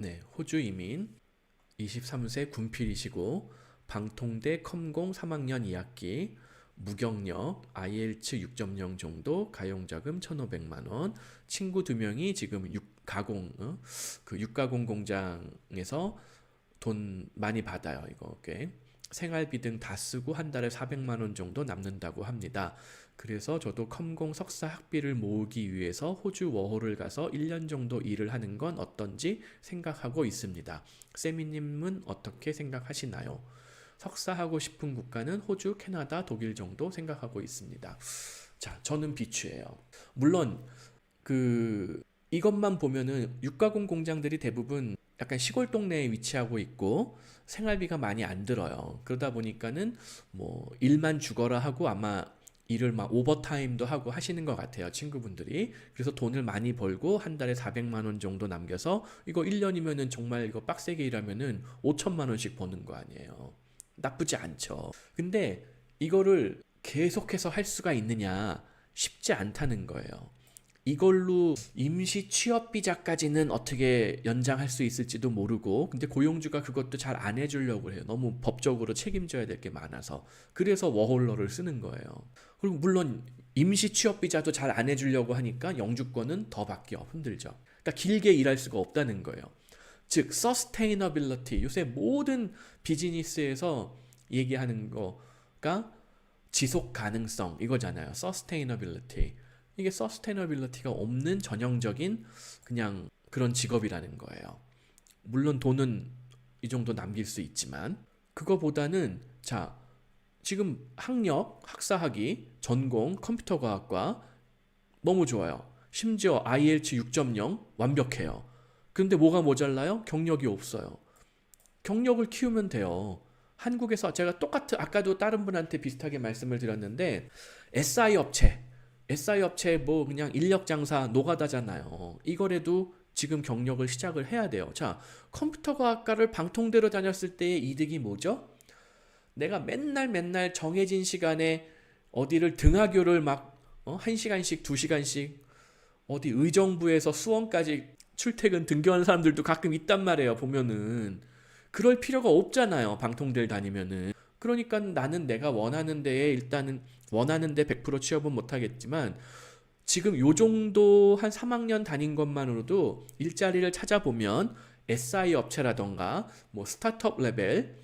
네, 호주 이민 23세 군필이시고 방통대 컴공 3학년 2학기 무경력 IELTS 6.0 정도 가용자금 1,500만 원 친구 두 명이 지금 육 가공 어? 그 육가공 공장에서 돈 많이 받아요 이거 꽤 생활비 등 다 쓰고 한 달에 400만 원 정도 남는다고 합니다. 그래서 저도 컴공 석사 학비를 모으기 위해서 호주 워홀을 가서 1년 정도 일을 하는 건 어떤지 생각하고 있습니다. 세미님은 어떻게 생각하시나요? 석사하고 싶은 국가는 호주, 캐나다, 독일 정도 생각하고 있습니다. 자, 저는 비추예요. 물론 그 이것만 보면은 육가공 공장들이 대부분 약간 시골 동네에 위치하고 있고 생활비가 많이 안 들어요. 그러다 보니까는 뭐 일만 죽어라 하고 아마 일을 막 오버타임도 하고 하시는 것 같아요. 친구분들이. 그래서 돈을 많이 벌고 한 달에 400만 원 정도 남겨서 이거 1년이면은 정말 이거 빡세게 일하면은 5천만 원씩 버는 거 아니에요. 나쁘지 않죠. 근데 이거를 계속해서 할 수가 있느냐 쉽지 않다는 거예요. 이걸로 임시 취업 비자까지는 어떻게 연장할 수 있을지도 모르고 근데 고용주가 그것도 잘 안 해주려고 해요. 너무 법적으로 책임져야 될 게 많아서 그래서 워홀러를 쓰는 거예요. 그리고 물론 임시 취업 비자도 잘 안 해주려고 하니까 영주권은 더 받기 힘들죠. 그러니까 길게 일할 수가 없다는 거예요. 즉 sustainability 요새 모든 비즈니스에서 얘기하는 거가 지속 가능성 이거잖아요. 이 게 sustainability가 없는 전형적인 그냥 그런 직업이라는 거예요. 물론 돈은 이 정도 남길 수 있지만 그거보다는 자 지금 학력 학사학위 전공 컴퓨터과학과 너무 좋아요. 심지어 IELTS 6.0 완벽해요. 근데 뭐가 모자라요? 경력이 없어요. 경력을 키우면 돼요. 한국에서 제가 똑같은 아까도 다른 분한테 비슷하게 말씀을 드렸는데 SI 업체 SI 업체 뭐 그냥 인력 장사 노가다잖아요. 이거라도 지금 경력을 시작을 해야 돼요. 자, 컴퓨터 과학과를 방통대로 다녔을 때의 이득이 뭐죠? 내가 맨날 맨날 정해진 시간에 어디를 등하교를 막 어? 1시간씩, 2시간씩 어디 의정부에서 수원까지 출퇴근 등교하는 사람들도 가끔 있단 말이에요. 보면은 그럴 필요가 없잖아요. 방통대를 다니면은. 그러니까 나는 내가 원하는 데에 일단은 원하는 데 100% 취업은 못 하겠지만 지금 요 정도 한 3학년 다닌 것만으로도 일자리를 찾아보면 SI 업체라던가 뭐 스타트업 레벨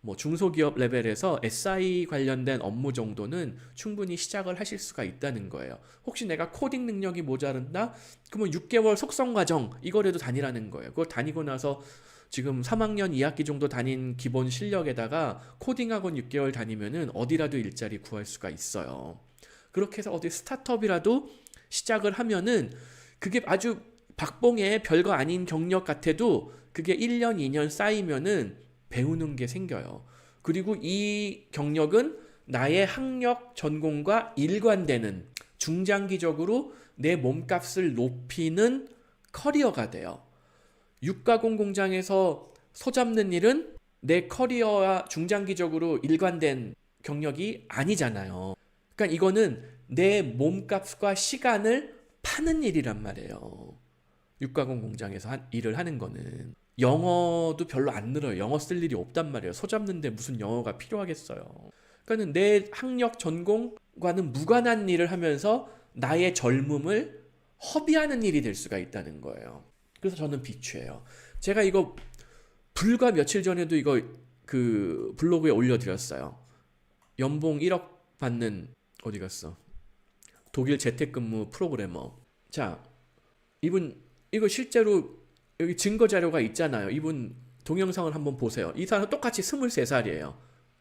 뭐 중소기업 레벨에서 SI 관련된 업무 정도는 충분히 시작을 하실 수가 있다는 거예요. 혹시 내가 코딩 능력이 모자른다? 그러면 6개월 속성 과정 이거라도 다니라는 거예요. 그걸 다니고 나서 지금 3학년 2학기 정도 다닌 기본 실력에다가 코딩 학원 6개월 다니면은 어디라도 일자리 구할 수가 있어요. 그렇게 해서 어디 스타트업이라도 시작을 하면은 그게 아주 박봉의 별거 아닌 경력 같아도 그게 1년, 2년 쌓이면은 배우는 게 생겨요. 그리고 이 경력은 나의 학력 전공과 일관되는 중장기적으로 내 몸값을 높이는 커리어가 돼요. 육가공 공장에서 소잡는 일은 내 커리어와 중장기적으로 일관된 경력이 아니잖아요. 그러니까 이거는 내 몸값과 시간을 파는 일이란 말이에요. 육가공 공장에서 한, 일을 하는 거는 영어도 별로 안 늘어요. 영어 쓸 일이 없단 말이에요. 소잡는데 무슨 영어가 필요하겠어요. 그러니까 내 학력 전공과는 무관한 일을 하면서 나의 젊음을 허비하는 일이 될 수가 있다는 거예요. 그래서 저는 비추예요. 제가 이거 불과 며칠 전에도 이거 그 블로그에 올려드렸어요. 연봉 1억 받는 어디 갔어? 독일 재택근무 프로그래머. 자, 이분 이거 실제로 여기 증거 자료가 있잖아요. 이분 동영상을 한번 보세요. 이 사람 똑같이 23살이에요.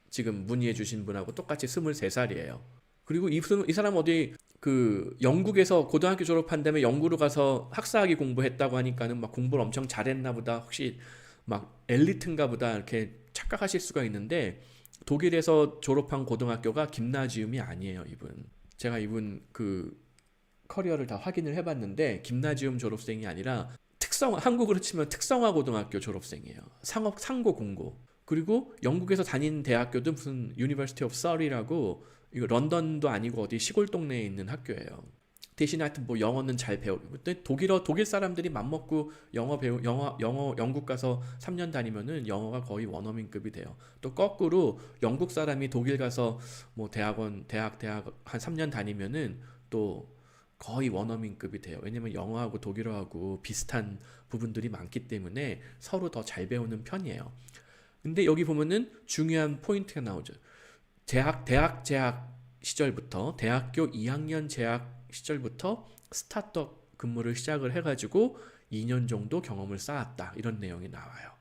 지금 문의해 주신 분하고 똑같이 23살이에요. 그리고 이, 이 사람 어디 그 영국에서 고등학교 졸업한 다음에 영국으로 가서 학사학위 공부했다고 하니까는 막 공부를 엄청 잘했나 보다. 혹시 막 엘리트인가 보다 이렇게 착각하실 수가 있는데 독일에서 졸업한 고등학교가 김나지움이 아니에요, 이분. 제가 이분 그 커리어를 다 확인을 해봤는데 김나지움 졸업생이 아니라 특성 한국으로 치면 특성화 고등학교 졸업생이에요. 상업 상고 공고. 그리고 영국에서 다닌 대학교도 무슨 University of Surrey라고 이거 런던도 아니고 어디 시골 동네에 있는 학교예요. 대신에 하여튼 뭐 영어는 잘 배우고 독일어 독일 사람들이 맘먹고 영어 배우 영어 영어 영국 가서 3년 다니면은 영어가 거의 원어민급이 돼요. 또 거꾸로 영국 사람이 독일 가서 뭐 대학원 대학 대학 한 3년 다니면은 또 거의 원어민급이 돼요. 왜냐면 영어하고 독일어하고 비슷한 부분들이 많기 때문에 서로 더 잘 배우는 편이에요. 근데 여기 보면은 중요한 포인트가 나오죠. 대학 대학 재학 시절부터 대학교 2학년 재학 시절부터 스타트업 근무를 시작을 해가지고 2년 정도 경험을 쌓았다 이런 내용이 나와요.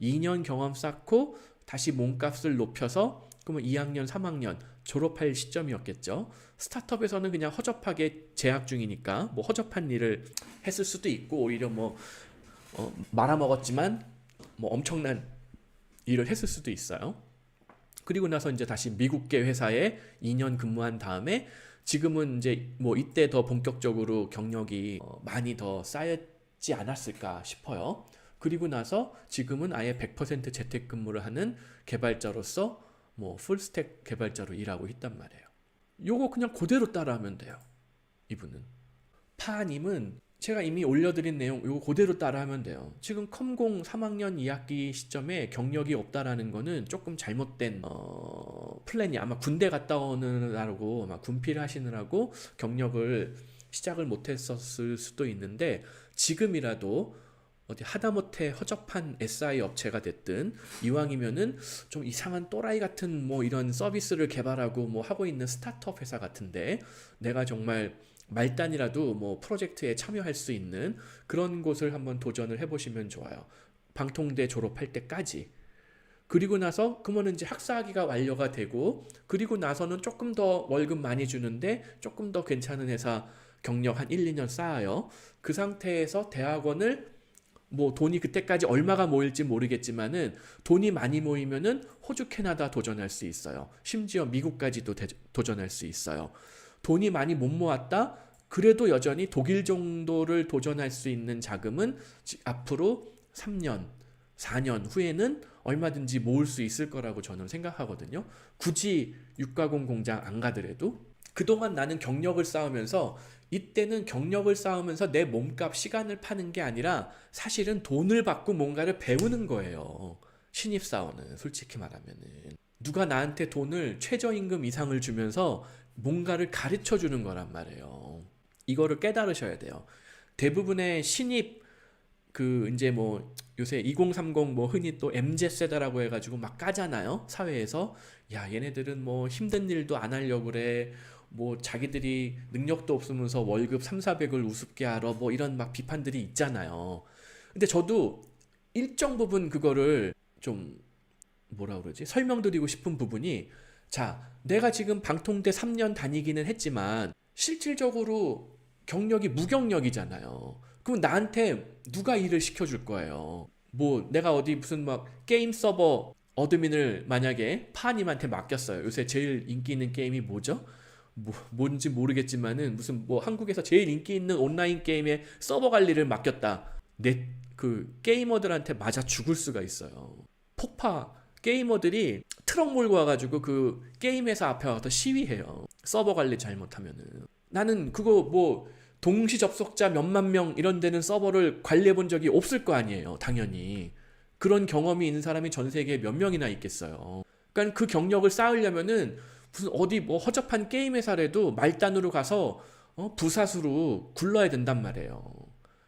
2년 경험 쌓고 다시 몸값을 높여서 그러면 2학년, 3학년 졸업할 시점이었겠죠. 스타트업에서는 그냥 허접하게 재학 중이니까 뭐 허접한 일을 했을 수도 있고 오히려 뭐 어, 말아먹었지만 뭐 엄청난 일을 했을 수도 있어요. 그리고 나서 이제 다시 미국계 회사에 2년 근무한 다음에 지금은 이제 뭐 이때 더 본격적으로 경력이 어, 많이 더 쌓였지 않았을까 싶어요. 그리고 나서 지금은 아예 100% 재택근무를 하는 개발자로서 뭐 풀스택 개발자로 일하고 있단 말이에요. 요거 그냥 그대로 따라하면 돼요. 이분은. 파님은 제가 이미 올려드린 내용 요거 그대로 따라하면 돼요. 지금 컴공 3학년 2학기 시점에 경력이 없다라는 거는 조금 잘못된 어, 플랜이 아마 군대 갔다 오느라고 아마 군필 하시느라고 경력을 시작을 못했었을 수도 있는데 지금이라도 어디 하다못해 허접한 SI 업체가 됐든 이왕이면은 좀 이상한 또라이 같은 뭐 이런 서비스를 개발하고 뭐 하고 있는 스타트업 회사 같은데 내가 정말 말단이라도 뭐 프로젝트에 참여할 수 있는 그런 곳을 한번 도전을 해보시면 좋아요. 방통대 졸업할 때까지. 그리고 나서 그러면 이제 학사학위가 완료가 되고 그리고 나서는 조금 더 월급 많이 주는데 조금 더 괜찮은 회사 경력 한 1, 2년 쌓아요. 그 상태에서 대학원을 뭐 돈이 그때까지 얼마가 모일지 모르겠지만은 돈이 많이 모이면은 호주, 캐나다 도전할 수 있어요. 심지어 미국까지도 대- 도전할 수 있어요. 돈이 많이 못 모았다? 그래도 여전히 독일 정도를 도전할 수 있는 자금은 지- 앞으로 3년, 4년 후에는 얼마든지 모을 수 있을 거라고 저는 생각하거든요. 굳이 육가공 공장 안 가더라도 그동안 나는 경력을 쌓으면서 이때는 경력을 쌓으면서 내 몸값 시간을 파는 게 아니라 사실은 돈을 받고 뭔가를 배우는 거예요. 신입사원은 솔직히 말하면은 누가 나한테 돈을 최저임금 이상을 주면서 뭔가를 가르쳐 주는 거란 말이에요. 이거를 깨달으셔야 돼요. 대부분의 신입 그 이제 뭐 요새 2030 뭐 흔히 또 MZ 세대라고 해가지고 막 까잖아요 사회에서 야 얘네들은 뭐 힘든 일도 안 하려고 그래 뭐 자기들이 능력도 없으면서 월급 3, 400을 우습게 알아 뭐 이런 막 비판들이 있잖아요 근데 저도 일정 부분 그거를 좀 뭐라 그러지 설명드리고 싶은 부분이 자 내가 지금 방통대 3년 다니기는 했지만 실질적으로 경력이 무경력이잖아요. 그럼 나한테 누가 일을 시켜줄 거예요? 뭐 내가 어디 무슨 막 게임 서버 어드민을 만약에 파님한테 맡겼어요. 요새 제일 인기 있는 게임이 뭐죠? 뭐 뭔지 모르겠지만은 무슨 뭐 한국에서 제일 인기 있는 온라인 게임의 서버 관리를 맡겼다. 내 그 게이머들한테 맞아 죽을 수가 있어요. 폭파 게이머들이 트럭 몰고 와가지고 그 게임 회사 앞에 와서 시위해요. 서버 관리 잘못하면은 나는 그거 뭐 동시 접속자 몇만 명 이런 데는 서버를 관리해 본 적이 없을 거 아니에요. 당연히. 그런 경험이 있는 사람이 전 세계에 몇 명이나 있겠어요. 그러니까 그 경력을 쌓으려면은 무슨 어디 뭐 허접한 게임 회사라도 말단으로 가서 어? 부사수로 굴러야 된단 말이에요.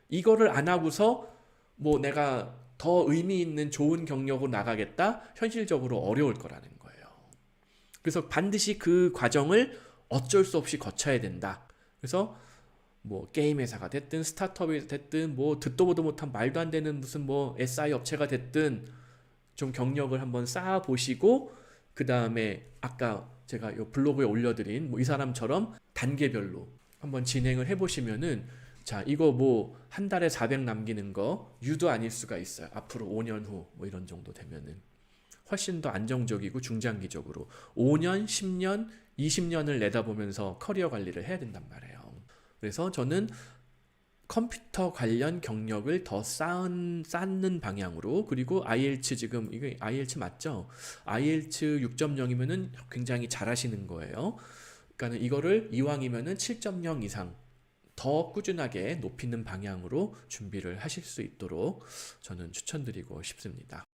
이거를 안 하고서 뭐 내가 더 의미 있는 좋은 경력으로 나가겠다? 현실적으로 어려울 거라는 거예요. 그래서 반드시 그 과정을 어쩔 수 없이 거쳐야 된다. 그래서 뭐 게임 회사가 됐든 스타트업이 됐든 뭐 듣도 보도 못한 말도 안 되는 무슨 뭐 SI 업체가 됐든 좀 경력을 한번 쌓아 보시고 그 다음에 아까 제가 요 블로그에 올려드린 뭐 이 사람처럼 단계별로 한번 진행을 해보시면은 자 이거 뭐 한 달에 400 남기는 거 유도 아닐 수가 있어요. 앞으로 5년 후 뭐 이런 정도 되면은 훨씬 더 안정적이고 중장기적으로 5년, 10년, 20년을 내다보면서 커리어 관리를 해야 된단 말이에요. 그래서 저는 컴퓨터 관련 경력을 더 쌓은, 쌓는 방향으로 그리고 IELTS 지금 이게 IELTS 맞죠? IELTS 6.0이면은 굉장히 잘하시는 거예요. 그러니까는 이거를 이왕이면은 7.0 이상 더 꾸준하게 높이는 방향으로 준비를 하실 수 있도록 저는 추천드리고 싶습니다.